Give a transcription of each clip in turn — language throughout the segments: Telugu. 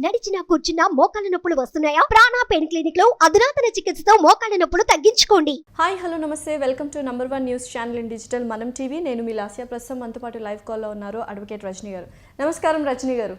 నడిచినా కూర్చున్నా మోకాళ్ళ నొప్పులు వస్తున్నాయా? ప్రాణా పెయిన్ క్లినిక్లో అధునాతన చికిత్సతో మోకాళ్ళ నొప్పులు తగ్గించుకోండి. హాయ్ హలో నమస్తే. Welcome to number one news channel in digital మనం టీవీ. నేను మీ లాస్య ప్రస్తుతం. మనతో పాటు లైవ్ కాల్లో ఉన్నారు అడ్వకేట్ రజనీ గారు. నమస్కారం రజనీ గారు.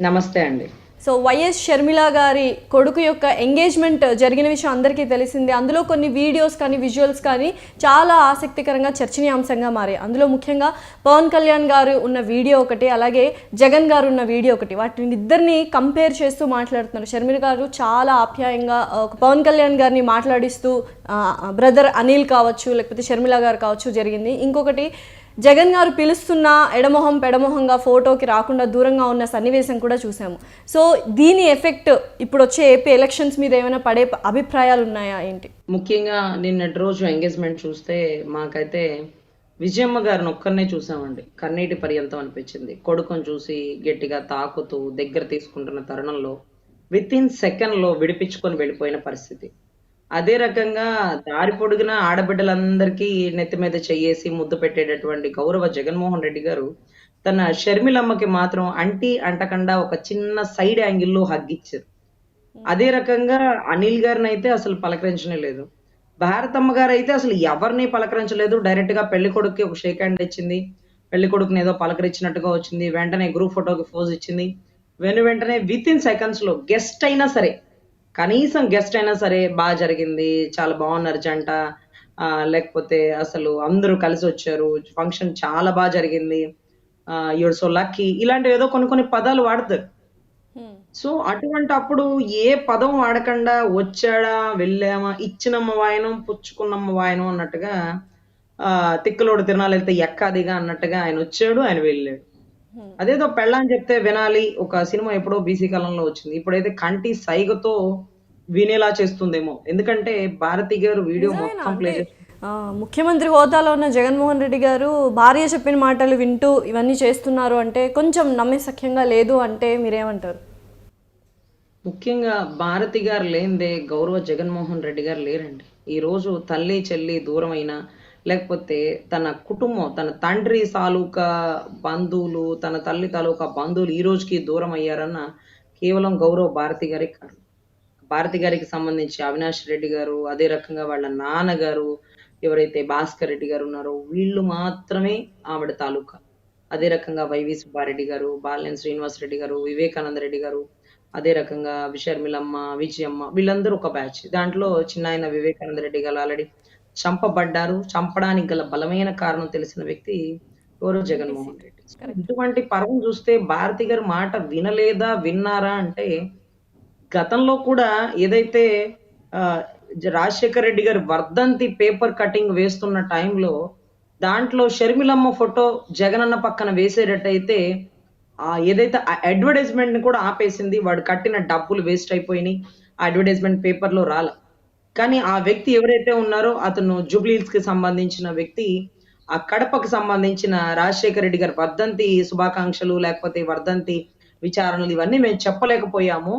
నమస్తే అండి. సో వైఎస్ షర్మిల గారి కొడుకు యొక్క ఎంగేజ్మెంట్ జరిగిన విషయం అందరికీ తెలిసిందే. అందులో కొన్ని వీడియోస్ కానీ విజువల్స్ కానీ చాలా ఆసక్తికరంగా చర్చనీయాంశంగా మారాయి. అందులో ముఖ్యంగా పవన్ కళ్యాణ్ గారు ఉన్న వీడియో ఒకటి అలాగే జగన్ గారు ఉన్న వీడియో ఒకటి. వాటిని ఇద్దరిని కంపేర్ చేస్తూ మాట్లాడుతున్నారు. షర్మిల గారు చాలా ఆప్యాయంగా పవన్ కళ్యాణ్ గారిని మాట్లాడిస్తూ బ్రదర్ అనిల్ కావచ్చు లేకపోతే షర్మిల గారు కావచ్చు జరిగింది. ఇంకొకటి జగన్ గారు పిలుస్తున్న ఎడమొహం పెడమొహంగా ఫోటోకి రాకుండా దూరంగా ఉన్న సన్నివేశం కూడా చూసాము. సో దీని ఎఫెక్ట్ ఇప్పుడు వచ్చే ఏపీ ఎలక్షన్స్ మీద ఏమైనా పడే అభిప్రాయాలు ఉన్నాయా ఏంటి? ముఖ్యంగా నిన్నటి రోజు ఎంగేజ్మెంట్ చూస్తే మాకైతే విజయమ్మ గారిని ఒక్కరినే చూసామండి. కన్నీటి పర్యంతం అనిపించింది. కొడుకుని చూసి గట్టిగా తాకుతూ దగ్గర తీసుకుంటున్న తరుణంలో విత్ ఇన్ సెకండ్లో విడిపించుకొని వెళ్ళిపోయిన పరిస్థితి. అదే రకంగా దారి పొడుగున ఆడబిడ్డలందరికీ నెత్తి మీద చెయ్యేసి ముద్దు పెట్టేటటువంటి గౌరవ జగన్మోహన్ రెడ్డి గారు తన షర్మిలమ్మకి మాత్రం అంటి అంటకుండా ఒక చిన్న సైడ్ యాంగిల్లో హగ్గిచ్చారు అదే రకంగా అనిల్ గారిని అయితే అసలు పలకరించనే లేదు. భారతమ్మ గారు అయితే అసలు ఎవరిని పలకరించలేదు. డైరెక్ట్గా పెళ్ళి కొడుకుకి ఒక షేక్ హ్యాండ్ ఇచ్చింది. పెళ్ళి కొడుకుని ఏదో పలకరించినట్టుగా వచ్చింది. వెంటనే గ్రూప్ ఫోటోకి ఫోజ్ ఇచ్చింది. వెను వెంటనే విత్ ఇన్ సెకండ్స్లో గెస్ట్ అయినా సరే కనీసం గెస్ట్ అయినా సరే బాగా జరిగింది చాలా బాగున్నారు జంట. ఆ, లేకపోతే అసలు అందరూ కలిసి వచ్చారు ఫంక్షన్ చాలా బాగా జరిగింది. యుడ్ సో లక్కీ ఇలాంటివి ఏదో కొన్ని కొన్ని పదాలు వాడతారు సో అటువంటి అప్పుడు ఏ పదం వాడకుండా వచ్చాడా వెళ్ళామా ఇచ్చినమ్మ వాయనం పుచ్చుకున్నమ్మ వాయనం అన్నట్టుగా ఆ తిక్కలోడు తిరణాలు వెళ్తే ఎక్కాదిగా అన్నట్టుగా ఆయన వచ్చాడు ఆయన వెళ్ళాడు. అదేదో పెళ్ళని చెప్తే వినాలి. ఒక సినిమా ఎప్పుడో బీసీ కాలంలో వచ్చింది. ఇప్పుడైతే కంటి సైగతో వినేలా చేస్తుందేమో. ఎందుకంటే భారతి గారు వీడియో మొత్తం ప్లే ముఖ్యమంత్రి హోదాలో ఉన్న జగన్మోహన్ రెడ్డి గారు భార్య చెప్పిన మాటలు వింటూ ఇవన్నీ చేస్తున్నారు అంటే కొంచెం నమ్మసఖ్యంగా లేదు అంటే మీరేమంటారు? ముఖ్యంగా భారతి గారు లేనిదే గౌరవ జగన్మోహన్ రెడ్డి గారు లేరండి. ఈ రోజు తల్లి చెల్లి దూరమైన లేకపోతే తన కుటుంబం తన తండ్రి తాలూకా బంధువులు తన తల్లి తాలూకా బంధువులు ఈ రోజుకి దూరం అయ్యారన్న కేవలం గౌరవ భారతి గారి భారతి గారికి సంబంధించి అవినాష్ రెడ్డి గారు అదే రకంగా వాళ్ళ నాన్నగారు ఎవరైతే భాస్కర్ రెడ్డి గారు ఉన్నారో వీళ్ళు మాత్రమే ఆవిడ తాలూకా. అదే రకంగా వైవి సుబ్బారెడ్డి గారు బాలినేని శ్రీనివాస్ రెడ్డి గారు వివేకానంద రెడ్డి గారు అదే రకంగా విషర్మిలమ్మ విజయమ్మ వీళ్ళందరూ ఒక బ్యాచ్. దాంట్లో చిన్న ఆయన వివేకానంద రెడ్డి గారు ఆల్రెడీ చంపబడ్డారు చంపడానికి గల బలమైన కారణం తెలిసిన వ్యక్తి ఎవరు? జగన్మోహన్ రెడ్డి. ఇటువంటి పర్వం చూస్తే భారతి గారి మాట వినలేదా విన్నారా అంటే గతంలో కూడా ఏదైతే రాజశేఖర్ రెడ్డి గారి వర్ధంతి పేపర్ కటింగ్ వేస్తున్న టైంలో దాంట్లో షర్మిలమ్మ ఫోటో జగనన్న పక్కన వేసేటట్టయితే ఆ ఏదైతే అడ్వర్టైజ్మెంట్ని కూడా ఆపేసింది వాడు కట్టిన డబ్బులు వేస్ట్ అయిపోయినాయి ఆ అడ్వర్టైజ్మెంట్ పేపర్లో రాల. కానీ ఆ వ్యక్తి ఎవరైతే ఉన్నారో అతను జూబ్లీహిల్స్కి సంబంధించిన వ్యక్తి ఆ కడపకు సంబంధించిన రాజశేఖర రెడ్డి గారి వర్ధంతి శుభాకాంక్షలు లేకపోతే వర్ధంతి విచారణలు ఇవన్నీ మేము చెప్పలేకపోయాము.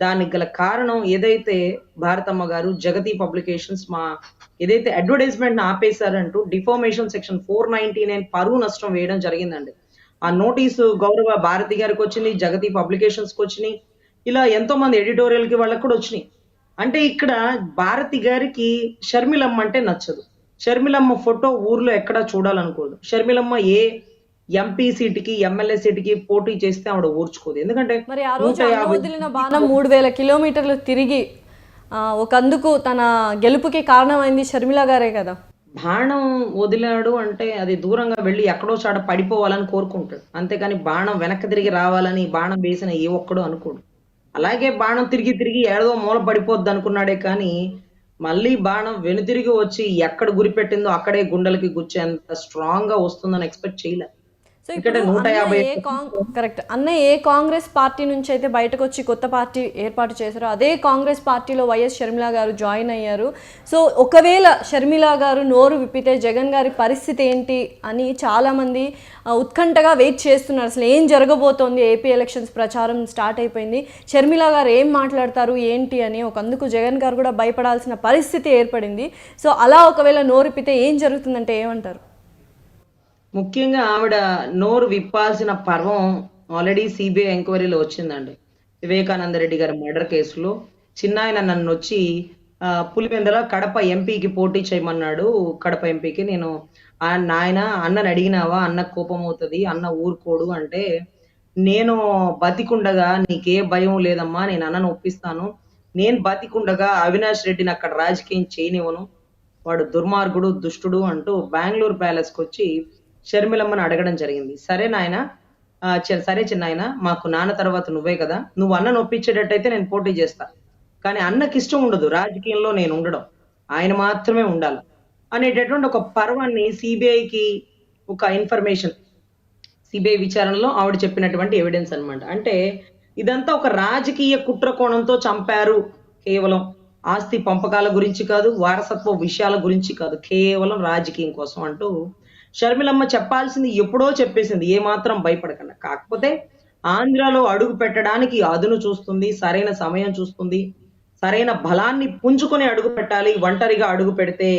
దానికి గల కారణం ఏదైతే భారతమ్మ గారు జగతి పబ్లికేషన్స్ మా ఏదైతే advertisement ఆపేశారంటూ defamation section four ninety nine పరువు నష్టం వేయడం జరిగిందండి. ఆ నోటీసు గౌరవ భారతి గారికి వచ్చింది జగతి పబ్లికేషన్స్కి వచ్చినాయి. ఇలా ఎంతో మంది ఎడిటోరియల్కి వాళ్ళకి కూడా వచ్చినాయి. అంటే ఇక్కడ భారతి గారికి షర్మిలమ్మ అంటే నచ్చదు. షర్మిలమ్మ ఫోటో ఊర్లో ఎక్కడా చూడాలనుకోదు. షర్మిలమ్మ ఏ ఎంపీ సీటుకి ఎమ్మెల్యే సీటుకి పోటీ చేస్తే ఆవిడ ఊర్చుకోదు. ఎందుకంటే మరి ఆ రోజు వదిలిన బాణం మూడు వేల కిలోమీటర్లు తిరిగి ఒకందుకు తన గెలుపుకి కారణమైంది షర్మిల గారే కదా. బాణం వదిలాడు అంటే అది దూరంగా వెళ్ళి ఎక్కడో చాట పడిపోవాలని కోరుకుంటాడు. అంతేకాని బాణం వెనక్కి తిరిగి రావాలని బాణం వేసిన ఏ ఒక్కడు అనుకోడు. అలాగే బాణం తిరిగి తిరిగి ఏదో మూల పడిపోద్ది అనుకున్నాడే కానీ మళ్ళీ బాణం వెనుతిరిగి వచ్చి ఎక్కడ గురిపెట్టిందో అక్కడే గుండెలకి గుచ్చేంత స్ట్రాంగ్గా వస్తుందని ఎక్స్పెక్ట్ చేయలే. సో నూట యాభై కాంగ్ కరెక్ట్ అన్న ఏ కాంగ్రెస్ పార్టీ నుంచి అయితే బయటకు వచ్చి కొత్త పార్టీ ఏర్పాటు చేశారో అదే కాంగ్రెస్ పార్టీలో వైఎస్ షర్మిల గారు జాయిన్ అయ్యారు. సో ఒకవేళ షర్మిల గారు నోరు విప్పితే జగన్ గారి పరిస్థితి ఏంటి అని చాలామంది ఆ, ఉత్కంఠగా వెయిట్ చేస్తున్నారు. అసలు ఏం జరగబోతోంది? ఏపీ ఎలక్షన్స్ ప్రచారం స్టార్ట్ అయిపోయింది. షర్మిల గారు ఏం మాట్లాడతారు? ఏంటి అని ఒకందుకు జగన్ గారు కూడా భయపడాల్సిన పరిస్థితి ఏర్పడింది. సో అలా ఒకవేళ నోరు విప్పితే ఏం జరుగుతుందంటే ఏమంటారు? ముఖ్యంగా ఆవిడ నోరు విప్పాల్సిన పర్వం ఆల్రెడీ సిబిఐ ఎంక్వైరీలో వచ్చిందండి. వివేకానంద రెడ్డి గారి మర్డర్ కేసులో. చిన్నాయన నన్ను వచ్చి ఆ, కడప ఎంపీకి పోటీ చేయమన్నాడు. కడప ఎంపీకి నేను నాయన అన్నని అడిగినావా? అన్న కోపం అవుతుంది అన్న ఊరుకోడు అంటే నేను బతికుండగా నీకే భయం లేదమ్మా నేను అన్నను ఒప్పిస్తాను. నేను బతికుండగా అవినాష్ రెడ్డిని అక్కడ రాజకీయం చేయనివ్వను. వాడు దుర్మార్గుడు దుష్టుడు అంటూ బెంగళూరు ప్యాలెస్కి వచ్చి షర్మిలమ్మని అడగడం జరిగింది. సరే నాయన ఆ, చి- సరే చిన్నాయన మాకు నాన్న తర్వాత నువ్వే కదా. నువ్వు అన్నను ఒప్పించేటట్టయితే నేను పోటీ చేస్తా. కానీ అన్నకి ఇష్టం ఉండదు. రాజకీయంలో నేను ఉండడం. ఆయన మాత్రమే ఉండాలి. అనేటటువంటి ఒక పర్వాన్ని సిబిఐకి ఒక ఇన్ఫర్మేషన్ సిబిఐ విచారణలో ఆవిడ చెప్పినటువంటి ఎవిడెన్స్ అనమాట అంటే ఇదంతా ఒక రాజకీయ కుట్ర కోణంతో చంపారు కేవలం ఆస్తి పంపకాల గురించి కాదు వారసత్వ విషయాల గురించి కాదు. కేవలం రాజకీయం కోసం అంటూ షర్మిలమ్మ చెప్పాల్సింది ఎప్పుడో చెప్పేసింది ఏ మాత్రం భయపడకుండా. కాకపోతే ఆంధ్రాలో అడుగు పెట్టడానికి అదును చూస్తుంది సరైన సమయం చూస్తుంది సరైన బలాన్ని పుంజుకొని అడుగు పెట్టాలి ఒంటరిగా అడుగు పెడితే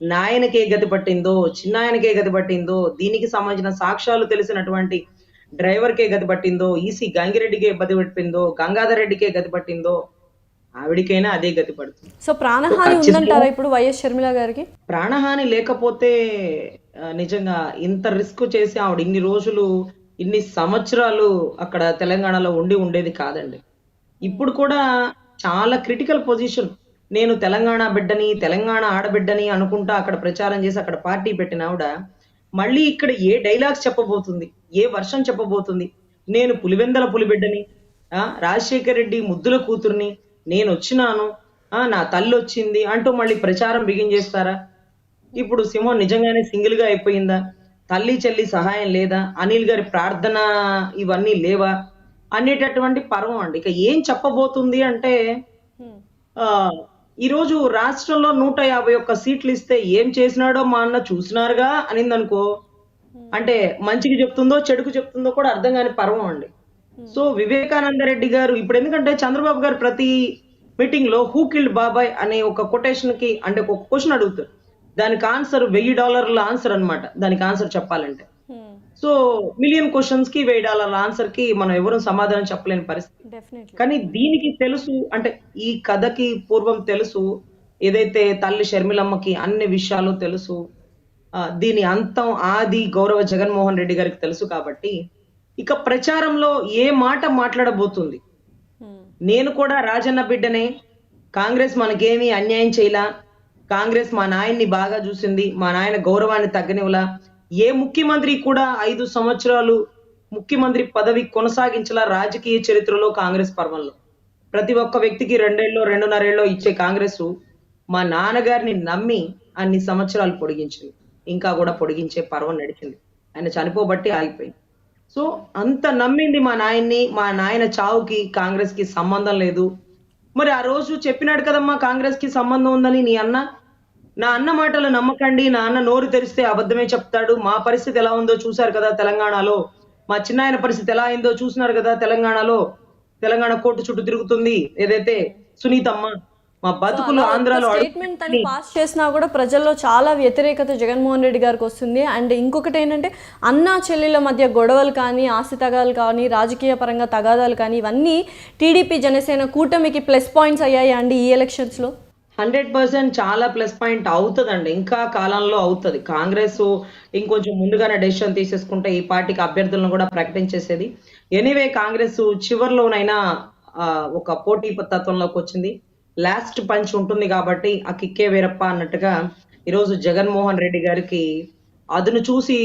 నాయనకే గతి పట్టిందో చిన్నాయనకే గతి పట్టిందో దీనికి సంబంధించిన సాక్ష్యాలు తెలిసినటువంటి డ్రైవర్కే గతి పట్టిందో ఈసీ గంగిరెడ్డికే గతి పట్టిందో గంగాధర్ రెడ్డికే గతి పట్టిందో ఆవిడికైనా అదే గతి పడుతుంది. సో ప్రాణహాని ఉందంటారా ఇప్పుడు వైఎస్ షర్మిల గారికి? ప్రాణహాని లేకపోతే నిజంగా ఇంత రిస్క్ చేసి ఆవిడ ఇన్ని రోజులు ఇన్ని సంవత్సరాలు అక్కడ తెలంగాణలో ఉండి ఉండేది కాదండి. ఇప్పుడు కూడా చాలా క్రిటికల్ పొజిషన్. నేను తెలంగాణ బిడ్డని తెలంగాణ ఆడబిడ్డని అనుకుంటా అక్కడ ప్రచారం చేసి అక్కడ పార్టీ పెట్టిన ఆవిడ మళ్ళీ ఇక్కడ ఏ డైలాగ్స్ చెప్పబోతుంది ఏ వర్షం చెప్పబోతుంది? నేను పులివెందల పులిబిడ్డని ఆ, రాజశేఖర్ రెడ్డి ముద్దుల కూతుర్ని నేను వచ్చినాను ఆ, నా తల్లి వచ్చింది అంటూ మళ్ళీ ప్రచారం బిగిన్ చేస్తారా ఇప్పుడు సింహం నిజంగానే సింగిల్గా అయిపోయిందా? తల్లి చెల్లి సహాయం లేదా? అనిల్ గారి ప్రార్థన ఇవన్నీ లేవా? అనేటటువంటి పర్వం అండి. ఇక ఏం చెప్పబోతుంది అంటే ఆ ఈరోజు రాష్ట్రంలో నూట యాభై ఒక్క సీట్లు ఇస్తే ఏం చేసినాడో మా అన్న చూసినారుగా అనిందనుకో. అంటే మంచికి చెప్తుందో చెడుకు చెప్తుందో కూడా అర్థం కాని పర్వం అండి. సో వివేకానంద రెడ్డి గారు ఇప్పుడు ఎందుకంటే చంద్రబాబు గారు ప్రతి మీటింగ్లో హూ కిల్డ్ బాబాయ్ అనే ఒక కొటేషన్కి అంటే ఒక క్వశ్చన్ అడుగుతారు. దానికి ఆన్సర్ వెయ్యి డాలర్ల ఆన్సర్ అన్నమాట. దానికి ఆన్సర్ చెప్పాలంటే. సో మిలియన్ క్వశ్చన్స్కి వెయ్యి డాలర్ల ఆన్సర్కి మనం ఎవరు సమాధానం చెప్పలేని పరిస్థితి. కానీ దీనికి తెలుసు అంటే ఈ కథకి పూర్వం తెలుసు ఏదైతే తల్లి షర్మిలమ్మకి అన్ని విషయాలు తెలుసు దీని అంతం ఆది గౌరవ జగన్మోహన్ రెడ్డి గారికి తెలుసు కాబట్టి ఇక ప్రచారంలో ఏ మాట మాట్లాడబోతుంది? నేను కూడా రాజన్న బిడ్డనే. కాంగ్రెస్ మనకేమీ అన్యాయం చేయలా. కాంగ్రెస్ మా నాయన్ని బాగా చూసింది మా నాయన గౌరవాన్ని తగ్గనివ్వలా. ఏ ముఖ్యమంత్రి కూడా ఐదు సంవత్సరాలు ముఖ్యమంత్రి పదవి కొనసాగించలా రాజకీయ చరిత్రలో కాంగ్రెస్ పర్వంలో. ప్రతి ఒక్క వ్యక్తికి రెండేళ్ళు రెండున్నరేళ్ళు ఇచ్చే కాంగ్రెస్ మా నాన్నగారిని నమ్మి అన్ని సంవత్సరాలు పొడిగించింది. ఇంకా కూడా పొడిగించే పర్వం నడిచింది. ఆయన చనిపోబట్టి ఆగిపోయింది. సో అంత నమ్మింది మా నాయన్ని మా నాయన చావుకి కాంగ్రెస్కి సంబంధం లేదు. మరి ఆ రోజు చెప్పినాడు కదమ్మా కాంగ్రెస్కి సంబంధం ఉందని నీ అన్న? నా అన్న మాటలు నమ్మకండి నా అన్న నోరు తెరిస్తే అబద్ధమే చెప్తాడు. మా పరిస్థితి ఎలా ఉందో చూశారు కదా తెలంగాణలో. మా చిన్నాయన పరిస్థితి ఎలా అయిందో చూసినారు కదా తెలంగాణలో. తెలంగాణ కోర్టు చుట్టూ తిరుగుతుంది. ఏదైతే సునీతమ్మ మా బతుకులు ఆంధ్రాలో స్టేట్మెంట్ తను పాస్ చేసినా కూడా ప్రజల్లో చాలా వ్యతిరేకత జగన్మోహన్ రెడ్డి గారికి వస్తుంది. అండ్ ఇంకొకటి ఏంటంటే అన్నా చెల్లెల మధ్య గొడవలు కానీ ఆస్తి తగాదాలు కానీ రాజకీయ పరంగా తగాదాలు కానీ ఇవన్నీ టీడీపీ జనసేన కూటమికి ప్లస్ పాయింట్స్ అయ్యాయి అండి ఈ ఎలక్షన్స్లో హండ్రెడ్ పర్సెంట్ చాలా ప్లస్ పాయింట్ అవుతుందండి. ఇంకా కాలంలో అవుతుంది. కాంగ్రెస్ ఇంకొంచెం ముందుగానే డెసిషన్ తీసేసుకుంటే ఈ పార్టీకి అభ్యర్థులను కూడా ప్రకటించేసేది. ఎనీవే కాంగ్రెస్ చివరిలోనైనా ఒక పోటీ తత్వంలోకి వచ్చింది. లాస్ట్ పంచ్ ఉంటుంది కాబట్టి ఆ కిక్కే వీరప్ప అన్నట్టుగా ఈరోజు జగన్మోహన్ రెడ్డి గారికి అదును చూసి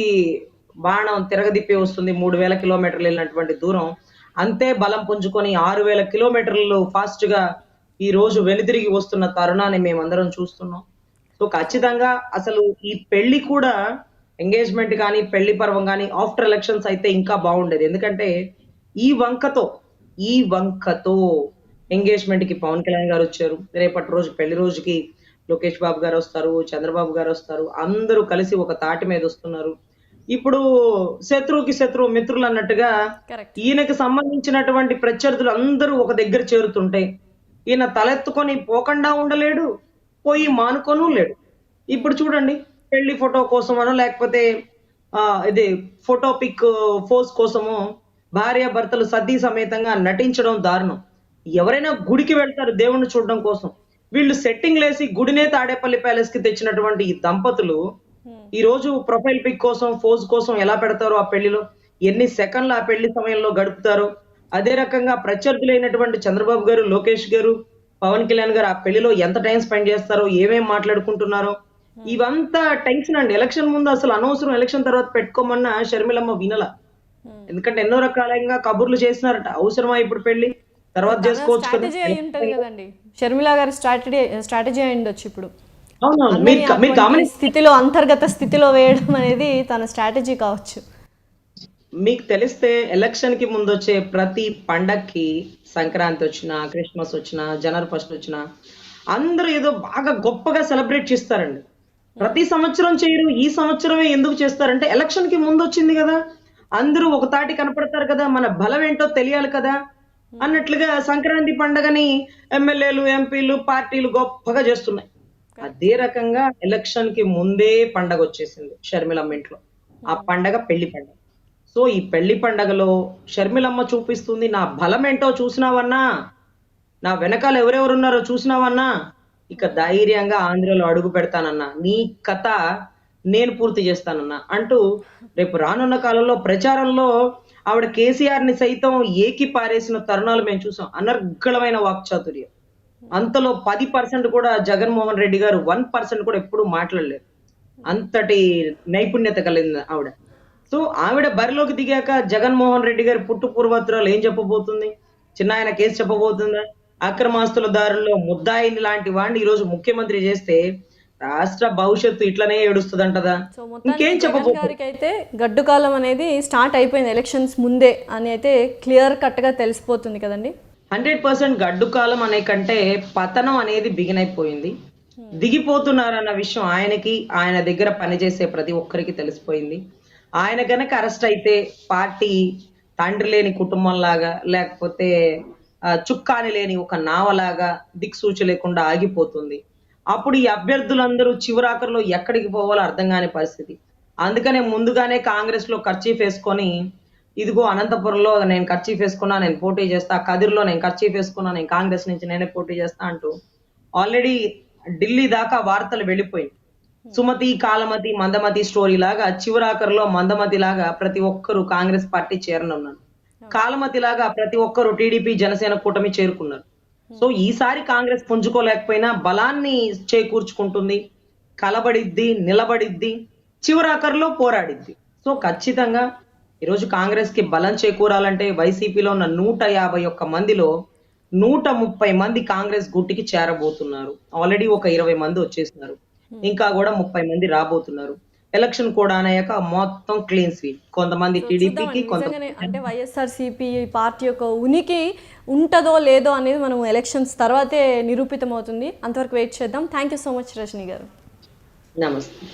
బాణం తిరగదిప్పి వస్తుంది మూడు వేల కిలోమీటర్లు వెళ్ళినటువంటి దూరం. అంతే బలం పుంజుకొని ఆరు వేల కిలోమీటర్లు ఫాస్ట్గా ఈ రోజు వెనుదిరిగి వస్తున్న తరుణాన్ని మేమందరం చూస్తున్నాం. సో ఖచ్చితంగా అసలు ఈ పెళ్ళి కూడా ఎంగేజ్మెంట్ కానీ పెళ్ళి పర్వం కానీ ఆఫ్టర్ ఎలక్షన్స్ అయితే ఇంకా బాగుండేది. ఎందుకంటే ఈ వంకతో ఈ వంకతో ఎంగేజ్మెంట్కి పవన్ కళ్యాణ్ గారు వచ్చారు. రేపటి రోజు పెళ్ళి రోజుకి లోకేష్ బాబు గారు వస్తారు చంద్రబాబు గారు వస్తారు. అందరూ కలిసి ఒక తాటి మీద వస్తున్నారు. ఇప్పుడు శత్రువుకి శత్రువు మిత్రులు అన్నట్టుగా ఈయనకి సంబంధించినటువంటి ప్రత్యర్థులు అందరూ ఒక దగ్గర చేరుతుంటే ఈయన తలెత్తుకొని పోకుండా ఉండలేడు పోయి మానుకోను లేడు. ఇప్పుడు చూడండి పెళ్ళి ఫోటో కోసమనో లేకపోతే ఆ ఇది ఫోటో పిక్ ఫోజ్ కోసమో భార్య భర్తలు సతీ సమేతంగా నటించడం దారుణం. ఎవరైనా గుడికి వెళ్తారు దేవుణ్ణి చూడడం కోసం. వీళ్ళు సెట్టింగ్ లేసి గుడినే తాడేపల్లి ప్యాలెస్కి తెచ్చినటువంటి ఈ దంపతులు ఈ రోజు ప్రొఫైల్ పిక్ కోసం ఫోజ్ కోసం ఎలా పెడతారో ఆ పెళ్ళిలో? ఎన్ని సెకండ్లు ఆ పెళ్ళి సమయంలో గడుపుతారో? అదే రకంగా ప్రత్యర్థులైనటువంటి చంద్రబాబు గారు లోకేష్ గారు పవన్ కళ్యాణ్ గారు ఆ పెళ్ళిలో ఎంత టైం స్పెండ్ చేస్తారో ఏమేం మాట్లాడుకుంటున్నారో? ఇవంతా టెన్షన్ అండి. ఎలక్షన్ ముందు అసలు అనవసరం ఎలక్షన్ తర్వాత పెట్టుకోమన్న షర్మిలమ్మ వినల. ఎందుకంటే ఎన్నో రకాలంగా కబుర్లు చేసినారట అవసరమా ఇప్పుడు పెళ్ళి? తర్వాత చేసుకోవచ్చు కదండి. షర్మిల గారి స్ట్రాటజీ స్ట్రాటజీ అయి ఉండొచ్చు ఇప్పుడు. స్థితిలో అంతర్గత స్థితిలో వేయడం అనేది తన స్ట్రాటజీ కావచ్చు. మీకు తెలిస్తే ఎలక్షన్కి ముందు వచ్చే ప్రతి పండక్కి సంక్రాంతి వచ్చినా క్రిస్మస్ వచ్చినా జనవరి ఫస్ట్ వచ్చినా అందరూ ఏదో బాగా గొప్పగా సెలబ్రేట్ చేస్తారండి. ప్రతి సంవత్సరం చేయరు ఈ సంవత్సరమే ఎందుకు చేస్తారంటే ఎలక్షన్కి ముందు వచ్చింది కదా. అందరూ ఒక తాటి కనపడతారు కదా మన బలం ఏంటో తెలియాలి కదా. అన్నట్లుగా సంక్రాంతి పండగని ఎమ్మెల్యేలు ఎంపీలు పార్టీలు గొప్పగా చేస్తున్నాయి. అదే రకంగా ఎలక్షన్కి ముందే పండగ వచ్చేసింది షర్మిలమ్మ ఇంట్లో. ఆ పండగ పెళ్ళి పండగ. సో ఈ పెళ్ళి పండగలో షర్మిలమ్మ చూపిస్తుంది నా బలం ఏంటో చూసినావన్నా? నా వెనకాల ఎవరెవరు ఉన్నారో చూసినావన్నా? ఇక ధైర్యంగా ఆంధ్రలో అడుగు పెడతానన్నా. నీ కథ నేను పూర్తి చేస్తానన్నా అంటూ రేపు రానున్న కాలంలో ప్రచారంలో ఆవిడ కేసీఆర్ని సైతం ఏకి పారేసిన తరుణాలు మేము చూసాం. అనర్గళమైన వాక్చాతుర్యం. అంతలో పది పర్సెంట్ కూడా జగన్మోహన్ రెడ్డి గారు వన్ పర్సెంట్ కూడా ఎప్పుడు మాట్లాడలేదు. అంతటి నైపుణ్యత కలిగింది ఆవిడ. సో ఆవిడ బరిలోకి దిగాక జగన్మోహన్ రెడ్డి గారి పుట్టు పూర్వత్రాలు ఏం చెప్పబోతుంది? చిన్న ఆయన కేసు చెప్పబోతుందా? అక్రమాస్తుల దారుల్లో ముద్దాయిని లాంటి వాడిని ఈ రోజు ముఖ్యమంత్రి చేస్తే రాష్ట్ర భవిష్యత్తు ఇట్లనే ఏడుస్తుందంటదా? సో ఇంకేం అయితే గడ్డు కాలం అనేది స్టార్ట్ అయిపోయింది ఎలక్షన్స్ ముందే అని అయితే క్లియర్ కట్గా తెలిసిపోతుంది కదండి. హండ్రెడ్ పర్సెంట్ గడ్డు కాలం అనే కంటే పతనం అనేది బిగిన్ అయిపోయింది. దిగిపోతున్నారన్న విషయం ఆయనకి ఆయన దగ్గర పనిచేసే ప్రతి ఒక్కరికి తెలిసిపోయింది. ఆయన గనక అరెస్ట్ అయితే పార్టీ తండ్రి లేని కుటుంబం లాగా లేకపోతే చుక్కాని లేని ఒక నావలాగా దిక్సూచి లేకుండా ఆగిపోతుంది. అప్పుడు ఈ అభ్యర్థులందరూ చివరాఖరిలో ఎక్కడికి పోవాలో అర్థం కాని పరిస్థితి. అందుకనే ముందుగానే కాంగ్రెస్లో ఖర్చీఫ్ వేసుకొని ఇదిగో అనంతపురంలో నేను ఖర్చీఫ్ వేసుకున్నా నేను పోటీ చేస్తా కదిర్లో నేను ఖర్చీఫ్ వేసుకున్నా నేను కాంగ్రెస్ నుంచి నేనే పోటీ చేస్తా అంటూ ఆల్రెడీ ఢిల్లీ దాకా వార్తలు వెళ్ళిపోయి సుమతి కాలమతి మందమతి స్టోరీ లాగా చివరాఖరిలో మందమతి లాగా ప్రతి ఒక్కరు కాంగ్రెస్ పార్టీ చేరనున్నారు. కాలమతి లాగా ప్రతి ఒక్కరు టీడీపీ జనసేన కూటమి చేరుకున్నారు. సో ఈసారి కాంగ్రెస్ పుంజుకోలేకపోయినా బలాన్ని చేకూర్చుకుంటుంది. కలబడిద్ది నిలబడిద్ది చివరాఖరిలో పోరాడిద్ది. సో ఖచ్చితంగా ఈరోజు కాంగ్రెస్కి బలం చేకూరాలంటే వైసీపీలో ఉన్న నూట యాభై ఒక్క మందిలో నూట ముప్పై మంది కాంగ్రెస్ గుట్టికి చేరబోతున్నారు. ఆల్రెడీ ఒక ఇరవై మంది వచ్చేసినారు ఇంకా కూడా ముప్పై మంది రాబోతున్నారు. ఎలక్షన్ కూడా అయ్యాక మొత్తం క్లీన్ స్వీప్ కొంతమంది టీడీపీకి కొంత అంటే వైఎస్ఆర్ సిపి పార్టీ యొక్క ఉనికి ఉంటుందో లేదో అనేది మనం ఎలక్షన్స్ తర్వాతే నిరూపితం అవుతుంది అంతవరకు వెయిట్ చేద్దాం. Thank you so much Rajani garu. నమస్తే.